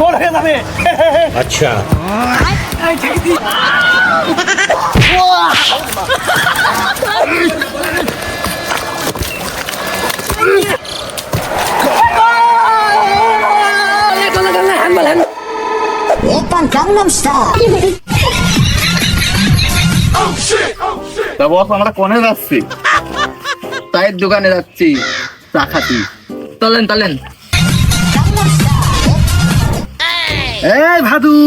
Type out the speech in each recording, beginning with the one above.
গোল হয়ে যাবে। আচ্ছা। আমরা কনে যাচ্ছি? চায়ের দোকানে যাচ্ছি চা খাতি চলেন চলেন। এই ভাদু।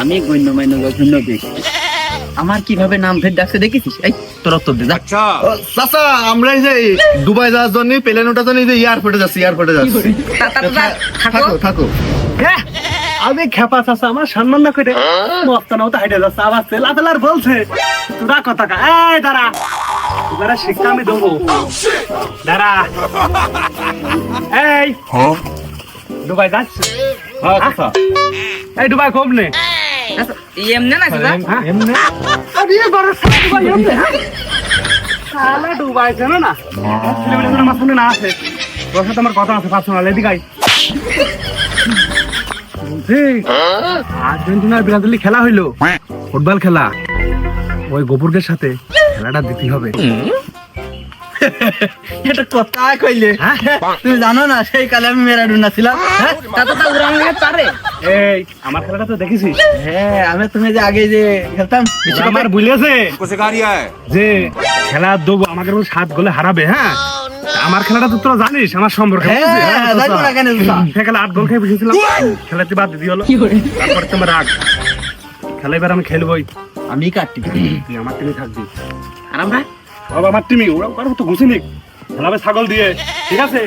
আমি গণ্যমান্য গণ্য ব্যক্তি আমার কীভাবে নাম ফের ডাকছে দেখেছিস? এই তোর উত্তর দে যা। চাচা আমরা এই যে দুবাই যাওয়ার জন্য প্লেন ওঠার জন্য যে এয়ারপোর্টে যাচ্ছি এয়ারপোর্টে যাচ্ছি। থাকো থাকো। হ্যাঁ, আমি খেপা চাষা আমার সম্মান না করে। মস্তানা তো হাইটে যাচ্ছে আবার লাতালার বলছে। তোরা কথা কা এই দাঁড়া। এবারে শিক্ষা আমি দেবো। দাঁড়া। এই। দুবাই যাচ্ছে? হ্যাঁ চাচা এই দুবাই কম নে। আচ্ছা, এমনে না দাদা হ্যাঁ? আরে বড় দুবাই এমনে, হ্যাঁ? সালা দুবাই জানো না? যেন আমার সামনে না আসে। তোর সাথে আমার কথা আছে পার্সোনাল এদিকে আয়। বলছি আর্জেন্টিনার ব্রাজিল খেলা হইল। ফুটবল খেলা। ওই গোপুরদের সাথে খেলাটা দিতে হবে। এটা কথা কইলে। হ্যাঁ? তুমি জানো না সেই কালে আমি মেরাডোনা ছিলাম। হ্যাঁ? পারে। এই আমার খেলাটা তো দেখেছিস? হ্যাঁ আমি তুমি যে আগে যে খেলতাম আমার বুঝেছে যে খেলা দেবো আমাকে সাত গোলে হারাবে হ্যাঁ? আমার খেলাটা তো তোরা জানিস আমার সম্পর্কে হ্যাঁ, বুঝলি? না কেন সে খেলা আট গোল খেয়ে বসেছিলাম। খেলাতে বাদ দিদি হলো? তারপরে তোমার রাগ। খেলা এবার আমি খেলবই। আমি কাটি তুই আমার টিমে থাকবি। আর আমরা সব আমার টিমে ওরা তো ঘুষিনি খেলাবে ছাগল দিয়ে ঠিক আছে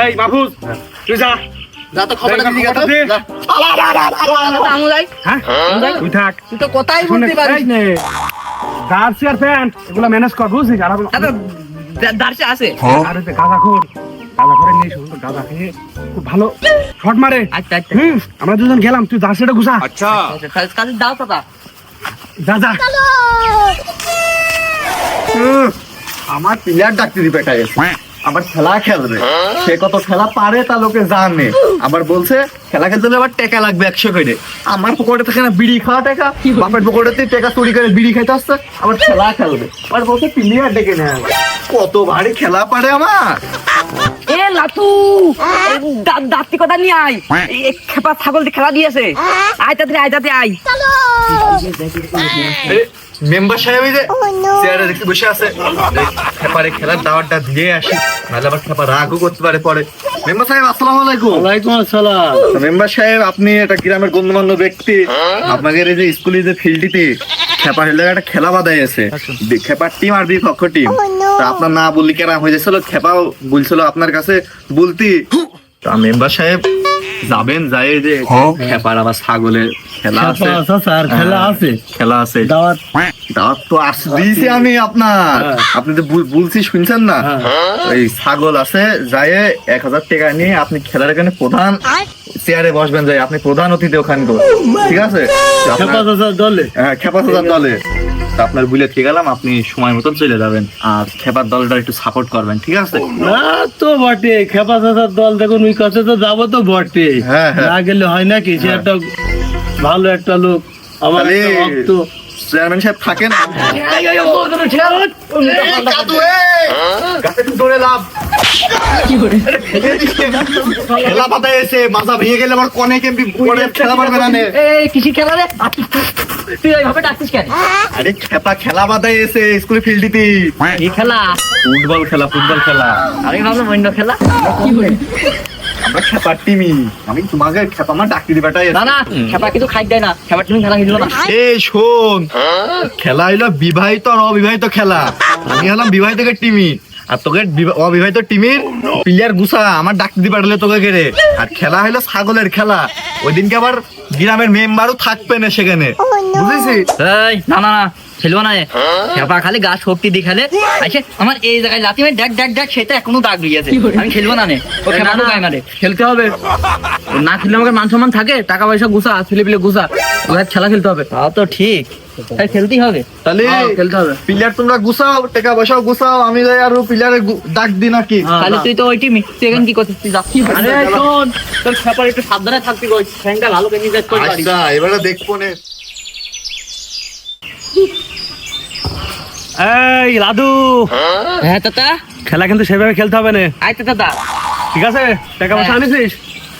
এই মাহফুজ তুই যা যা তো খবরটা দেখ, দিকে খবরটা দে। আমু যাই হ্যাঁ তুই থাক তুই তো কথাই বলতে পারিস না জার্সি আর প্যান্ট এগুলো ম্যানেজ কর আর আচ্ছা আছে আর ওই যে খোর গাঁজা খোরে নিয়ে শুধু গাঁজা খেয়ে খুব ভালো শট মারে আচ্ছা আচ্ছা হুম আমরা দুজন গেলাম তুই জার্সিটা ঘুষা আচ্ছা, কাজ- দাও দাদা যা যা উহ, আমার প্লেয়ার ডাকতে দিবে এটা আবার খেলা খেলবে। সে কত খেলা পারে তা লোকে জানে। আবার বলছে খেলা খেলতে হলে আবার টাকা লাগবে একশো করে। আমার পকেটে থাকে না বিড়ি খাওয়া টাকা। বাপের পকেটে টাকা চুরি করে বিড়ি খাইতে আসছে। আবার খেলা খেলবে। আবার বলছে প্লেয়ার ডেকে নেয় কত ভারী খেলা পারে আমার। এ লাতু দাঁতি কথা নিয়ে আয়? এই খেপা ছাগল দিয়ে খেলা দিয়েছে। আয় তাতে আয় তাতে আয়। মেম্বার সাহেব যে চেয়ারে দেখতে বসে আছে। খেপারে খেলার দাওয়াতটা দিয়ে আসি। নাহলে আবার খেপা রাগও করতে পারে পরে। মেম্বার সাহেব আসসালামু আলাইকুম। ওয়ালাইকুম আসসালাম। মেম্বার সাহেব আপনি একটা গ্রামের গণ্যমান্য ব্যক্তি। আপনাদের এই যে স্কুলে যে ফিল্ডটিতে খেপার হেলে একটা খেলা বাধাই আছে। খেপার টিম আর বিপক্ষ টিম। তা আপনার না বললি কেরাম হয়ে যাচ্ছিল? খেপাও বলছিল আপনার কাছে বলতি। তা মেম্বার সাহেব যাবেন যাই যে খেপার আবার ছাগলের খেলা আছে। খেলা আছে। খেলা আছে। দাওয়াত। দাওয়াত তো আস দিয়েছি আমি আপনার। আপনি তো বলছি শুনছেন না? ওই ছাগল আছে যায় এক হাজার টাকা নিয়ে আপনি খেলার এখানে প্রধান চেয়ারে বসবেন যাই আপনি প্রধান অতিথি ওখানে গো। ঠিক আছে? দলে। হ্যাঁ হাজার দলে। আপনার বুলে ঠিক গেলাম আপনি সময় মতন চলে যাবেন। আর খেপার দলটা একটু সাপোর্ট করবেন ঠিক আছে? না তো বটে খেপা দল দেখুন ওই কাছে তো যাব তো বটে। হ্যাঁ, হ্যাঁ। না গেলে হয় নাকি সে একটা ভালো একটা লোক আমার ভক্ত। চেয়ারম্যান সাহেব থাকেন। খেলা পাতায় এসে মাথা ভেঙে গেলে আবার কনে কেমপি পরে খেলা পারবে না কিসি খেলা রে? তুই এইভাবে ডাকছিস কেন? আরে খেপা খেলা বাদায় এসে স্কুলে খেলা? ফুটবল খেলা ফুটবল খেলা। আমি ভাবলাম অন্য খেলা। কি করে আমরা খেপার টিমি। আমি তোমাকে খেপা আমার দিবাটাই না না খেপা কিছু খাই দেয় না। খেপা তুমি খেলা খেলো না। এই শোন। খেলা হইল বিবাহিত আর অবিবাহিত খেলা। আমি হলাম বিবাহিত টিমি। আর তোকে অবিবাহিত টিমের প্লেয়ার গুছা আমার ডাকতে পারলে তোকে গেরে আর খেলা হইল ছাগলের খেলা। ওই দিনকে আবার গ্রামের মেম্বারও থাকবে না সেখানে। বুঝেছিস? না না না। খেলব না খেপা খালি গা শক্তি দেখালে আইসে আমার এই জায়গায় লাথি মেরে দেখ দেখ দেখ সেটা এখনও দাগ রয়েছে আমি খেলব না নে ও খেপানো গায়ে মারে? খেলতে হবে। না খেললে আমাকে মান সম্মান থাকে টাকা পয়সা গুছা ছেলে পিলে গুছা। ওদের খেলা খেলতে হবে। তাও তো ঠিক। তাই খেলতেই হবে। তাহলে হ্যাঁ, খেলতে হবে। প্লেয়ার তোমরা গুছাও টাকা পয়সাও গুছাও আমি যাই আর প্লেয়ারে ডাক দি নাকি। তাহলে তুই তো ওই টিমই তুই এখন কি করছিস? তুই যাচ্ছিস আরে শোন। তোর খেপার একটু সাবধানে থাকবি গো। ঠ্যাংটা ভালো করে নিজে করে আচ্ছা এবারে দেখব নে। এই লাদু। হ্যাঁ দাদা খেলা কিন্তু সেভাবে খেলতে হবে না। আয় তো দাদা ঠিক আছে? টাকা পয়সা হ্যাঁ। আনিস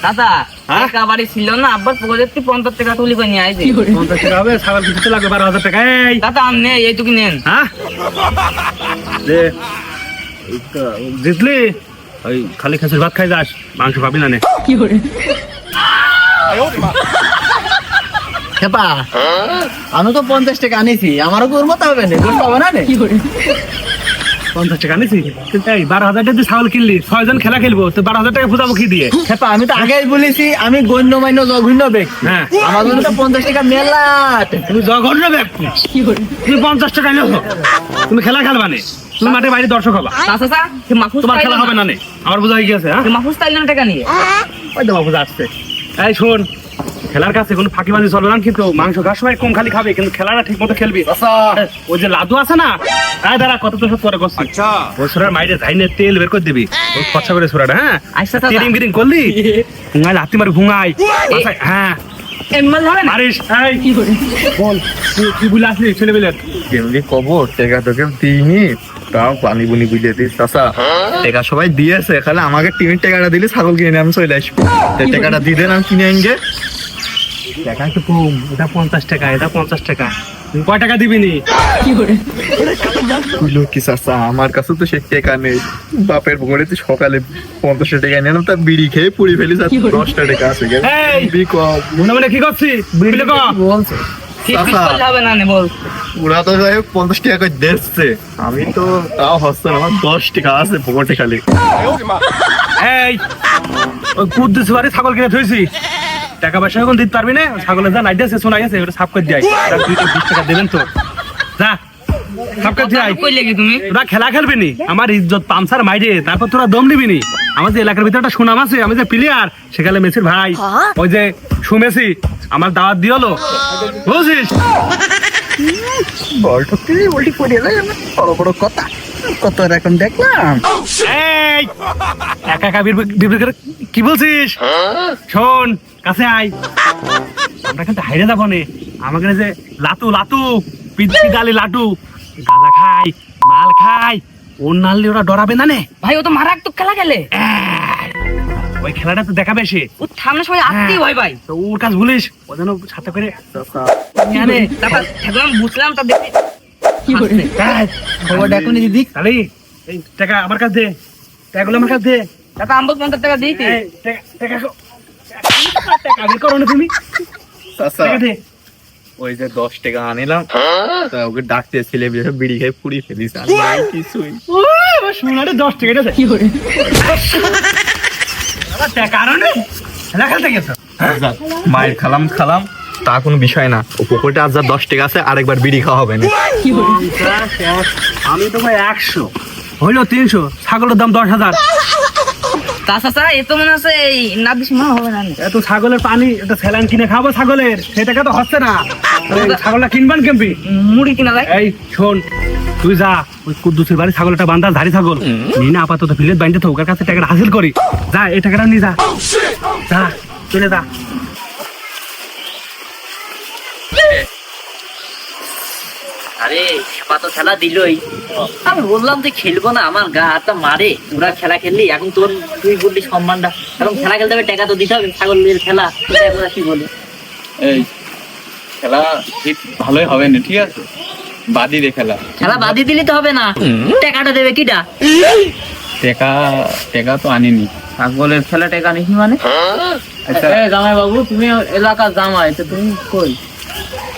দাদা হ্যাঁ? টাকা বাড়ি ছিল না আব্বার পকেটে তুই পঞ্চাশ টাকা তুলি করে নিয়ে আইছি পঞ্চাশ টাকা হবে কিছু লাগবে বারো হাজার টাকা। এই। দাদা আমি নেই এইটুকু নেন। হ্যাঁ? জিতলি? ওই খালি খেসুর ভাত খাই যাস মাংস পাবি না নে। খেপা। আমি তো পঞ্চাশ টাকা আনিছি আমারও তোর মতো হবে না? তোর পাবে না রে পঞ্চাশ টাকা এই বারো হাজার টাকা ছাগল কিনলি ছয় জন খেলা খেলব তো বারো হাজার টাকা ফুটাবো কি দিয়ে? খেপা আমি তো আগেই বলেছি আমি গণ্যমান্য জঘন্য ব্যক্তি। হ্যাঁ। আমার জন্য তো পঞ্চাশ টাকা মেলা। তুমি জঘন্য ব্যক্তি। তুমি পঞ্চাশ টাকা তুমি খেলা খেলবা নে? তুমি মাঠে বাইরে দর্শক হবা। চাচা তোমার খেলা হবে না নে? আমার বোঝা হয়ে গেছে হ্যাঁ? মাহফুজ তাইল টাকা নিয়ে। ওই তো বাবু আসছে। এই শোন খেলার কাছে কোনো ফাঁকিবাজি চলবে না কিন্তু মাংস খাওয়ার সময় কম খালি খাবে কিন্তু খেলাটা ঠিক মতো খেলবি ওই যে লাদু আছে না এই দাঁড়া কত তো পরে করছি। আচ্ছা। ওই সোরার মাইরে ধাইনে তেল বের করে দিবি। খরচা করে সোরাটা হ্যাঁ? আচ্ছা তিরিং বিরিং করলি? ঘুঙাই হাতি মারি ঘুঙাই হ্যাঁ। তাও পানি বুনি বুঝিয়ে দিস চাষা টাকা সবাই দিয়েছে খালি আমাকে টিমের টাকাটা দিলে ছাগল কিনে আমি চলে আসব। টাকাটা দিয়ে দেন আমি কিনে আনগে। টাকা একটু কম। এটা পঞ্চাশ টাকা এটা পঞ্চাশ টাকা। তুই কয় টাকা দিবি নি? বুঝলো কি চাষা আমার কাছে তো সে টাকা নেই। বাপের পকেটে তো সকালে পঞ্চাশ টাকা নিলাম তা বিড়ি খেয়ে পুড়ি ফেলি দশটা টাকা আছে বিড়ি কম। মনে মনে কি করছিস বুঝলি ক বলছে। ঠিক ঠিক চাচা। করলে হবে না নে বল। ওরা তো যাই পঞ্চাশ টাকা করে আমি তো তাও হচ্ছে আমার দশ টাকা আছে পকেটে খালি। এই! কুদ্দুস বাড়ি ছাগল কিনে থইছি। টাকা পয়সা এখন দিতে পারবি না? ছাগলের যা নাইতে আছে শোনা গেছে ওটা সাফ করে দিয়াই তার দুইটা বিশ টাকা দেবেন তো যা সাফ করে দিয়াই কই লেগে তুমি? তোরা খেলা খেলবি নি? আমার ইজ্জত পামসার মাইরে তারপর তোরা দম দিবি নি? আমার যে এলাকার ভিতরে একটা সুনাম আছে আমি যে প্লেয়ার সেখানে মেসির ভাই ওই যে সুমেসি আমার দাওয়াত দিয়েলো বুঝছিস বল ঠকতে উল্টি পড়ে যায় বড় বড় কথা। কত এখন দেখলাম। একা একা বিড়- বিড় করে কি বলছিস? শোন কাছে আয়। আমরা কিন্তু হাইরে যাব নে। আমাকে যে লাতু লাতু পিদালি লাটু গাঁজা খাই মাল খাই ওর নাললে ওরা ডরাবে না নে? ভাই ও তো মারা মারাত্মক খেলা খেলে ওই খেলাটা তো দেখাবে সে। ও সামনে সময় আসতেই ভয় ভাই। তো ওর কাজ বলিস ও যেন সাথে করে বুঝলাম তা দেখি। হাসছে। এই, খবর দেখুন দিদি। তাহলে এই টাকা আমার কাছে দে টাকাগুলো আমার কাছে দে। টাকা পঞ্চাশ টাকা এই, টাকা- তুমি। ওই যে দশ টাকা আনিলাম ওকে ডাকতে ছেলে বিড়ি ফেলিস কিছুই সোনারে দশ খেলতে গেছো? মায়ের খালাম খালাম তা কোনো বিষয় না। ও পকেটে আজ যা দশ টাকা আছে আরেকবার বিড়ি খাওয়া হবে না। আমি তো ভাই একশো হইল তিনশো ছাগলের দাম দশ হাজার। চাচা এ তো মনে আছে এই না বেশি মনে হবে না এত ছাগলের পানি এটা স্যালাইন কিনে খাব ছাগলের সেটাকে তো হচ্ছে না। ছাগলটা কিনবেন কেমপি? মুড়ি কিনা যায়। এই শোন তুই যা ওই কুদ্দুসের বাড়ি ছাগলটা বান্ধা ধারি ছাগল। নিয়ে না আপাতত ফিলেট বাইন্ডে তো ওর কাছে টাকাটা হাসিল করি। যা এই টাকাটা নিয়ে যা। যা চলে যা। আরে তো খেলা দিলই। আমি বললাম তুই খেলব না আমার গা হাতটা মারে। তোরা খেলা খেললি এখন তোর তুই বললি সম্মানটা। এখন খেলা খেলতে হবে টাকা তো দিতে হবে ছাগলের খেলা। তোরা এখন কি বলি? এই খেলা ঠিক ভালোই হবে না ঠিক আছে? বাদি রে খেলা। খেলা বাদি দিলি তো হবে না। টাকাটা দেবে কিটা? টাকা টাকা তো আনিনি। ছাগলের খেলা টাকা নিস মানে? আচ্ছা জামাই বাবু তুমি এলাকার জামাই তো তুমি কই?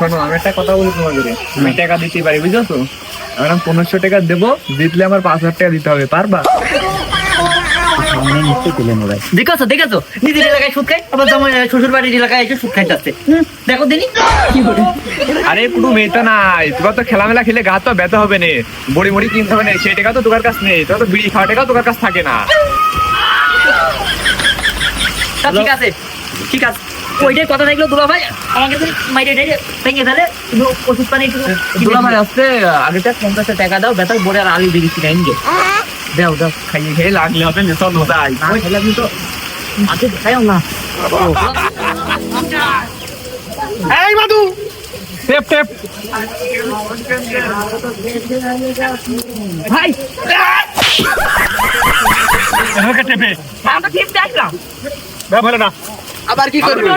শোনো আমি একটা কথা বলি তোমাদের আমি টাকা দিতে পারি বুঝছ? তো আমি পনেরোশো টাকা দেবো জিতলে আমার পাঁচ হাজার টাকা দিতে হবে পারবা? দেখেছ দেখেছ? নিজের এলাকায় সুদ খাই আবার যেমন শ্বশুর বাড়ির এলাকায় এসে সুদ খাইতে দেখো দিনি আরে কোনো মেয়েটা নাই। তোর তো খেলামেলা খেলে গা তো ব্যথা হবে না। বড়ি মুড়ি কিনতে হবে না সেই টাকা তো তোর কাছে নেই। তো বিড়ি খাওয়া টাকা তোর কাছে থাকে না। ঠিক আছে ঠিক আছে। ওইটাই কথা থাকল দুলা ভাই আমাকে তুমি মাইরে ভেঙে ফেলে তুমি ওষুধ পানি একটু দুলা ভাই আসতে আগেটা পঞ্চাশটা টাকা দাও ব্যথা বড়ে আর আলু ইনগে দাও দাও খাইয়ে খেয়ে লাগলে হবে না চল যাই খেলে আপনি তো মাকে দেখাইও না এই মাদু টেপ টেপ ভাই টেপে আমরা টিপ দেখলাম ভালো না আবার কি করবি?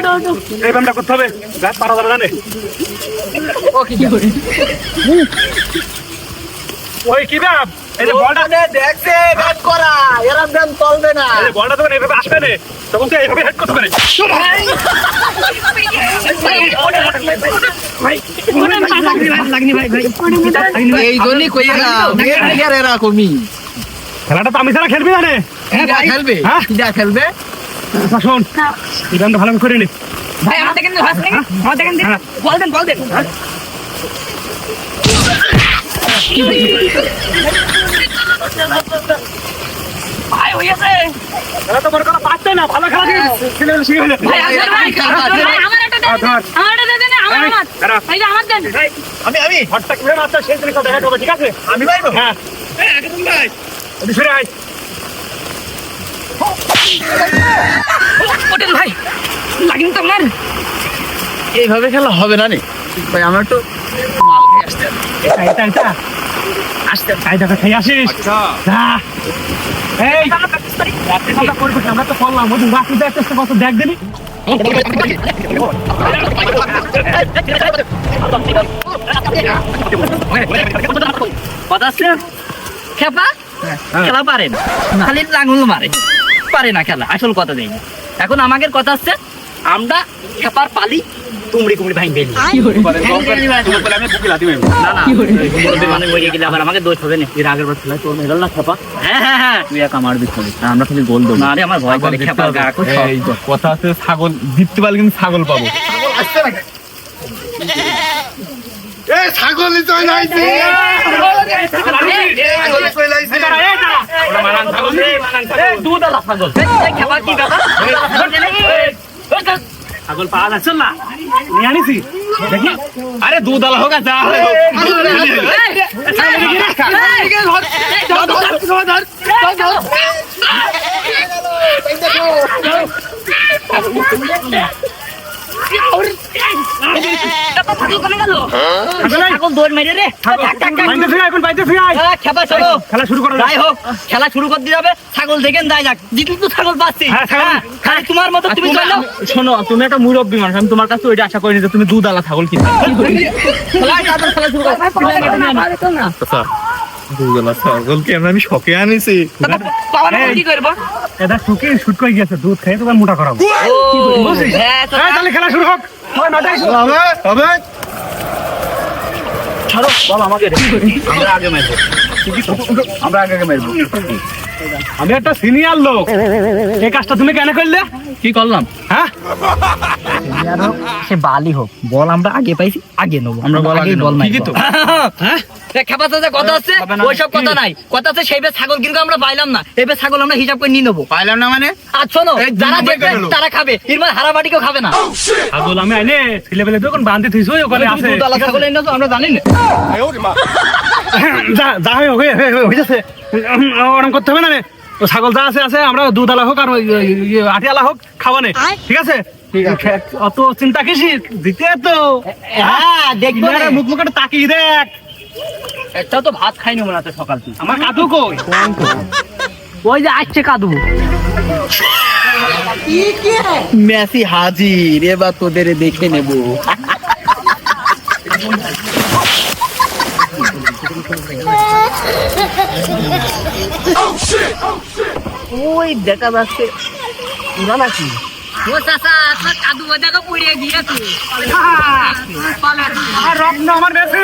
এই ব্যায়ামটা করতে হবে। গাছ পারা যাবে জানে। ওই কি ব্যায়াম? এই যে বলটা দেখছে ব্যাট করা। এরম ব্যায়াম চলবে না। এই বলটা তখন এইভাবে আসবে না তখন তো এইভাবে হেড করতে পারে এই জন্যই কই না এরকমই খেলাটা তো আমি ছাড়া খেলবি না রে খেলবে? হ্যাঁ? খেলবে? শোন। এই ব্যায়ামটা ভালো করে নি। ভাই আমাদের কিন্তু হাত থেকে বল দেন বল দেন। ভাই হইছে খেলা তো মনে করো পারছে না ভালো খেলা ছেলে শিখে ফেলে ভাই ভাই ভাই, আমার একটা দেন, আমার একটা দেন, আমার আমার। আমার দেন। আমি আমি। হটটা কীভাবে মারতে সেই জিনিসটা দেখা যাবে ঠিক আছে? আমি পাইবো হ্যাঁ। ওদি সরে আয়। ভাই লাগিন তো আপনার? এইভাবে খেলা হবে না রে ভাই আমার তো মাল খেয়ে আসতে এটা এটা এটা আসতে খাই দেখা আসিস? আচ্ছা। এই। আমরা তো করলাম ওই বাকি দেখতেছে কত দেখ দিবি। খেপা? খেলা পারে না। খালি লাঙ্গুল মারে। পারে না খেলা আসল কথা নেই এখন আমাদের কথা আছে আমরা খেপার পালি তুমড়ি কুমড়ি ভাই বেলি। মানে মরে গেলে আবার আমাকে দোষ হবে না। এর আগের বার খেলায় তোর মেডাল না খেপা? হ্যাঁ হ্যাঁ হ্যাঁ। তুই এক আমার দিতে আমরা খালি গোল দেবো না আমার ভয় করে খেপার গা খুব শক্ত। এই তো, কথা আছে ছাগল জিততে পারলে কিন্তু ছাগল পাবো। ছাগল পাওয়া যাচ্ছে না নিয়ে আনিছি দেখি আরে দুধ আলা হোক যা হোক। ছাগল দেখেন ছাগল পাচ্ছি হ্যাঁ। হ্যাঁ, তোমার মতো তুমি শোনো তুমি একটা মুরব্বী মানুষ আমি তোমার কাছে ওইটা আশা করিনি তুমি দুধ আলা ছাগল কিনবে খেলা শুরু করো কি আমি শখে আনিছি? কি এটা শুকিয়ে শুট করে গেছে দুধ খেয়ে তোমার মোটা করাবো। হ্যাঁ এই, তাহলে খেলা শুরু হোক। হবে হবে। ছাড়ো বল আমাকে আমরা আগে মারবো। আমরা আগে আগে মারবো। আমি একটা সিনিয়র লোক। এই কাজটা তুমি কেন করলে? কি করলাম? হ্যাঁ? সে বালি হোক বল আমরা আগে পাইছি আগে নেব। আমরা বল আগে বল ঠিকই তো। খেপা চাচা কথা আছে? ওইসব কথা নাই। কথা আছে সেইবে ছাগল কিন্তু আমরা পাইলাম না। এবার ছাগল আমরা হিসাব করে নিয়ে নেব। পাইলাম না মানে? আর শোনো যারা দেখবে তারা খাবে। এরপর হারাবাটিকেও খাবে না। ছাগল আমি আইনে ছেলে পেলে তখন বান্ধে থইছো ওখানে আছে। দুধ আলা ছাগল এনেছো আমরা জানি না। যা যা হয়ে হয়ে যাচ্ছে। ওরকম করতে হবে না রে। ছাগল যা আছে আছে আমরা দুধ আলা হোক আর আটি আলা হোক খাওয়া নেই ঠিক আছে? অত চিন্তা কিসি দিতে তো। হ্যাঁ দেখব মুখ মুখে তাকিয়ে দেখ। একটাও তো ভাত খাইনি মনে হচ্ছে সকাল থেকে। আমার কাদু কই? ওই যে আসছে কাদু। মেসি হাজির এবার তোদের দেখে নেব। ওই দেখা যাচ্ছে না নাকি? ও চাচা আপনার কাদু বাজাকে পড়ে গিয়েছে আর রত্ন আমার বেশি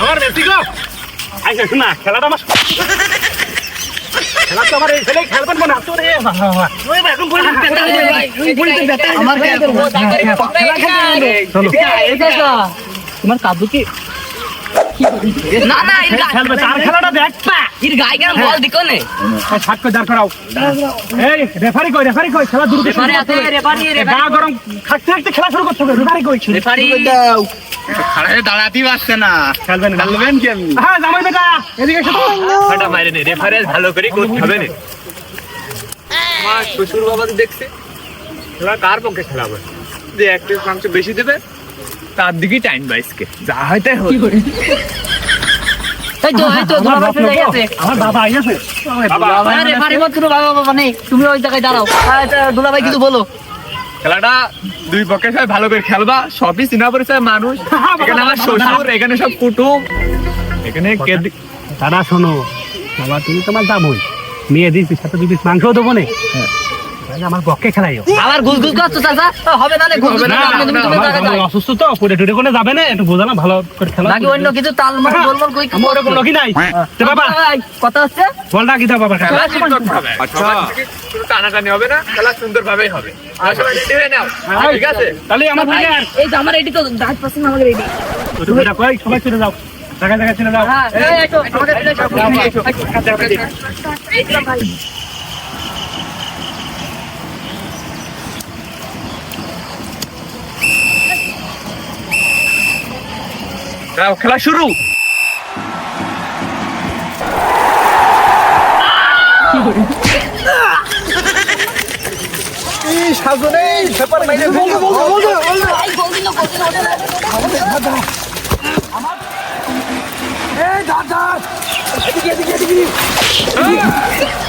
আমার বেশি গো। আচ্ছা শোনা খেলাটা আমার খেলা তো আমার এই ছেলে খেলবেন মনে আছে রে এখন বলি বেটা বলি বেটা। আমার খেলা খেলা খেলতে হবে। চলো। তোমার কাবু কি? না না এর খেলবে তার খেলাটা দেখ। এর গায়ে কেন বল দিকো নে? সাত করে দাঁড় করাও। এই রেফারি কই রেফারি কই? খেলা দ্রুত রেফারি আছে, রেফারি, রেফারি। গা গরম থাকতে থাকতে খেলা শুরু করতে হবে। রেফারি কই রেফারি খাড়ায় দাঁড়াতেই পারছে না। খেলবেন খেলবেন কেমনি হ্যাঁ জামাই বেটা এদিকে এসো ফাটা মাইরে নে রেফারেন্স ভালো করে করতে হবে না। আমার শ্বশুর বাবা তো দেখছে। তোরা কার পক্ষে খেলাবে? যে এক পিস মাংস বেশি দেবে তার দিকেই টাইম বাইসকে যা হয় তাই হোক এই তো এই তো ধরা বাপ ফেলে লোক, আমার বাবা আইয়াছে বাবা আরে রেফারি মত কোনো বাবা বাবা নেই। তুমি ওই জায়গায় দাঁড়াও। দুলাভাই কিছু বলো। খেলাটা দুই সবাই ভালো করে খেলবা। সবই চিনা পরিচয় মানুষ। এখানে আমার শ্বশুর এখানে সব কুটুম। এখানে কে দি- দাদা শোনো। বাবা তুমি তোমার দামই মেয়ে দিয়েছি সাথে দুই পিস মাংস দেবো নে। আমার পক্ষে খেলাইও আবার গুজ গুজ করছ চাচা হবে না গুজ না, তুমি না, তুমি আমার যাও। অসুস্থ তো পড়ে টুড়ে করে যাবে না একটু বোঝানো ভালো করে খেলা নাকি অন্য কিছু তাল মাল গোলমাল কই আমার ওরকম লোকই নাই তো বাবা কথা হচ্ছে বলটা কি দাও বাবা খেলা সুন্দর হবে কোনো টানাটানি হবে না খেলা সুন্দর ভাবেই হবে সবাই ready হয়ে নাও ঠিক আছে তাহলে আমার ভাই এই তো আমার এটি তো দাঁত পাচ্ছেন আমাকে রেডি তুমি কই সবাই চলে যাও জায়গা জায়গা চলে যাও হ্যাঁ এই তো আমাকে ফেলে সব খেলা শুরু।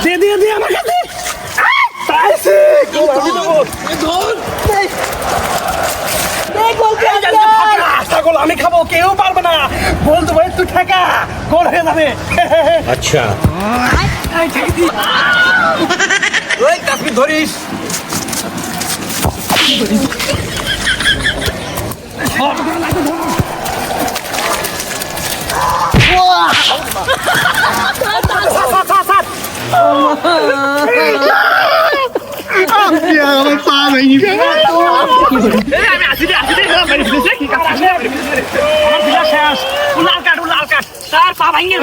দে দিয়ে দিয়ে আমার কাছে ছাগল আমি খাব কেউ পারবে না বল তো ভাই তুই ঠেকা গোল হয়ে যাবে। ওই কাপি ধরিস। আমার পা ভেঙে গেল আমি আসি আসি আমার শেষ। পা ভাঙিয়ে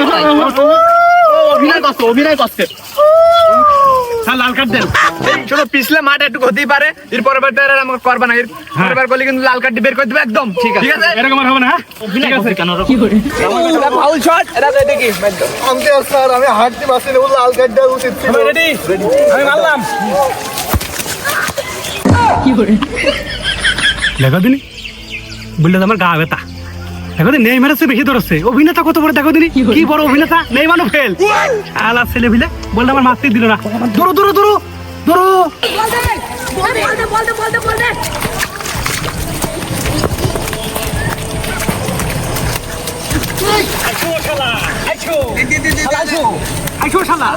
অভিনয় করছে অভিনয় করছে। স্যার লাল কাট দেন। শোনো পিছলে মাঠ একটু হতেই পারে এর পরের বার আমাকে করবা না। এর পরের করলে কিন্তু লাল কার্ড বের করে দেবে একদম। ঠিক আছে। ঠিক আছে? এরকম আর হবে না হ্যাঁ? ঠিক আছে। কেন? ফাউল শট এটা দেখি আমি স্যার আমি হাঁটতে পারছি না লাল কার্ড দেওয়া উচিত ছিল। রেডি আমি মারলাম। দেখো দিনি বললে তো আমার গা ব্যথা। দেখো দিন নেই মেরেছে বেশি ধরেছে অভিনেতা কত বড় দেখো দিনি কি বড় অভিনেতা নেই মানো ফেল আলা ছেলে ভিলে বললে আমার মারতে দিল না দূরো দূরো দূরো দূরো বলতে বলতে বলতে বলতে আইসো শালা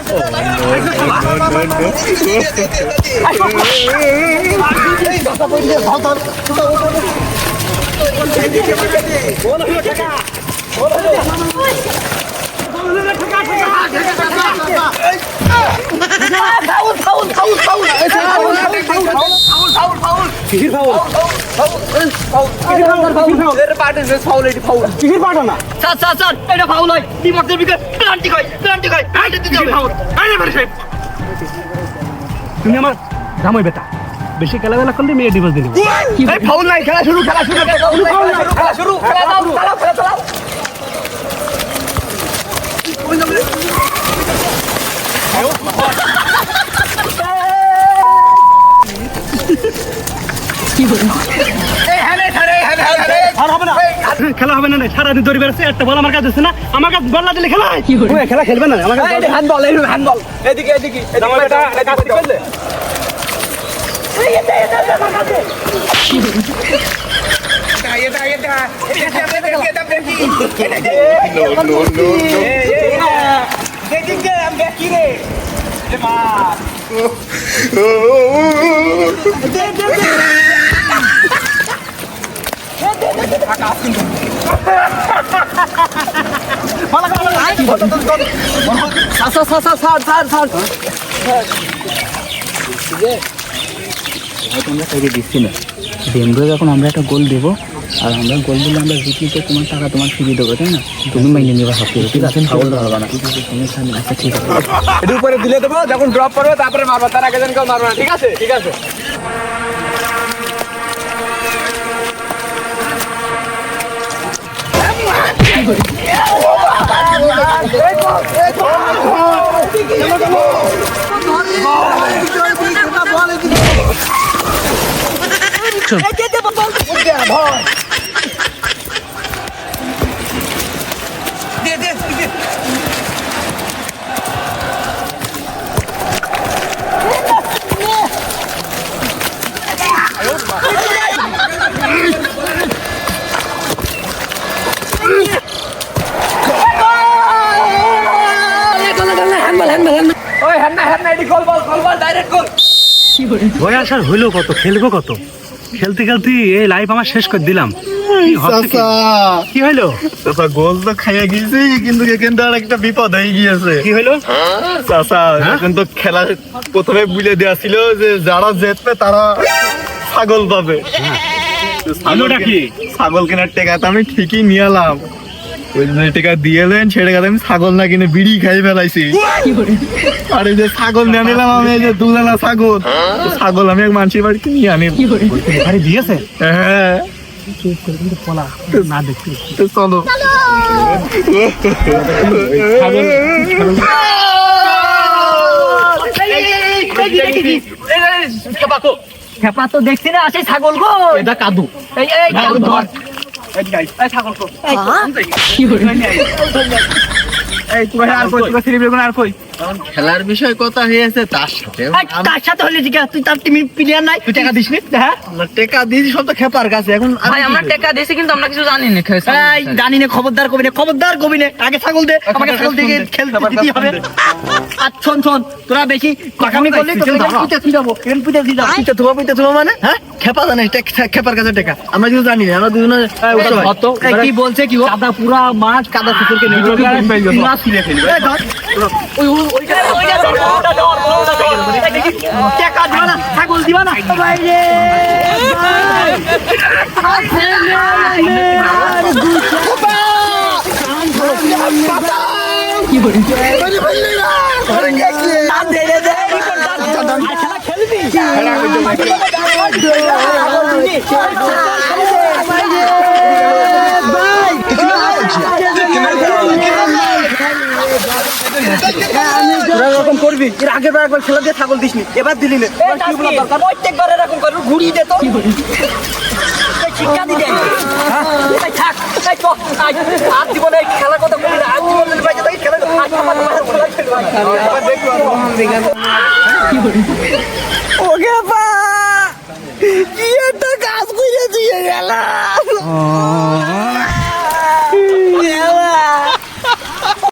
তুমি আমার জামাই বেটা। বেশি খেলা করলে মেয়ে ডিভোর্স দিয়ে দেবো। ফাউল নাই খেলা শুরু খেলা শুরু খেলা শুরু খেলা দাও খেলা চালাও হবে না খেলা হবে না সারাদিন দৌড়ি বেড়াচ্ছে একটা বল আমার কাছে আছে না আমার কাছে বল না দিলে খেলা হয়। খেলা খেলবে না আমার কাছে হ্যান্ডবল হ্যান্ডবল এদিকে এদিকে সার সার সার সার সার সার তোমরা তৈরি দিচ্ছি না ডেমব্রো যখন আমরা একটা গোল দেবো আর আমরা গোল দিলে আমরা জিতলে তো তোমার টাকা তোমার ফিরিয়ে দেবো তাই না তুমি মাইনে নেবা সব কিছু ঠিক আছে ফাউল হবে না সমস্যা নেই আচ্ছা ঠিক আছে উপরে দিলে দেবো যখন ড্রপ করবে তারপরে মারবা তার আগে যেন কেউ মারবা না ঠিক আছে ঠিক আছে ওই হ্যাঁ না হ্যাঁ না এটি গোল বল গোল বল ডাইরেক্ট গোল বয়স আর হইল কত খেলব কত? খেলতে খেলতে এই লাইফ আমার শেষ করে দিলাম। কি হইল? চাচা গোল তো খাইয়া গিয়েছি কিন্তু এখান আর একটা বিপদ হয়ে গিয়েছে। কি হইল? চাচা এখন তো খেলা প্রথমে বুঝে দেওয়া ছিল যে যারা জিতবে তারা ছাগল পাবে? কেন- ছাগল কেনার টাকা তো আমি ঠিকই নিয়ে এলাম। ওই টাকা দিয়ে আমি ছাগল না কিনে বিড়ি খাই ফেলাইছি আর এই যে ছাগল নিয়ে নিলাম আমি এই যে দুলালা ছাগল ছাগল আমি এক মানুষের বাড়িতে নিয়ে আনি আরে দিয়েছে হ্যাঁ না চলো খেপা তো দেখছি না আসে ছাগল গো এটা কাদু এই এই ধর এই তুই আর কই? তুই সিরিপ আর কই? খেলার বিষয় কথা হয়েছে তার সাথে তার সাথে হলে জিজ্ঞা তুই তার টিমের প্লেয়ার নাই তুই টাকা দিসনি হ্যাঁ? আমরা টাকা দিয়েছি সব তো খেপার কাছে এখন ভাই কি আমরা টাকা দিয়েছি কিন্তু আমরা কিছু জানি না এই জানি না খবরদার কবি না খবরদার কবি না আগে ছাগল দে আমাকে ছাগল থেকে খেলতে দিতে হবে। আর শোন শোন তোরা বেশি পাকামি করলে তো তুই যাব এরকম পিঠে তুই যাব পিঠে তোমার পিঠে তোমার মানে? হ্যাঁ? খেপা জানে খেপার কাছে টাকা। আমরা কিছু জানি না আমরা দুজনে কি বলছে কি কাদা পুরা মাছ কাদা কুকুরকে নিয়ে ফেলবে ওই টাকা দিবা না ছাগল দিবা না ভাই রে তোরা এরকম করবি? এর আগে একবার খেলা দিয়ে ছাগল দিসনি এবার দিলি না। প্রত্যেকবার এরকম করে ঘুরিয়ে দে হ্যাঁ? তো আর জীবনে খেলার কথা বলি না আর জীবনে বাইরে থাকি কাজ করে দিয়ে গেলাম।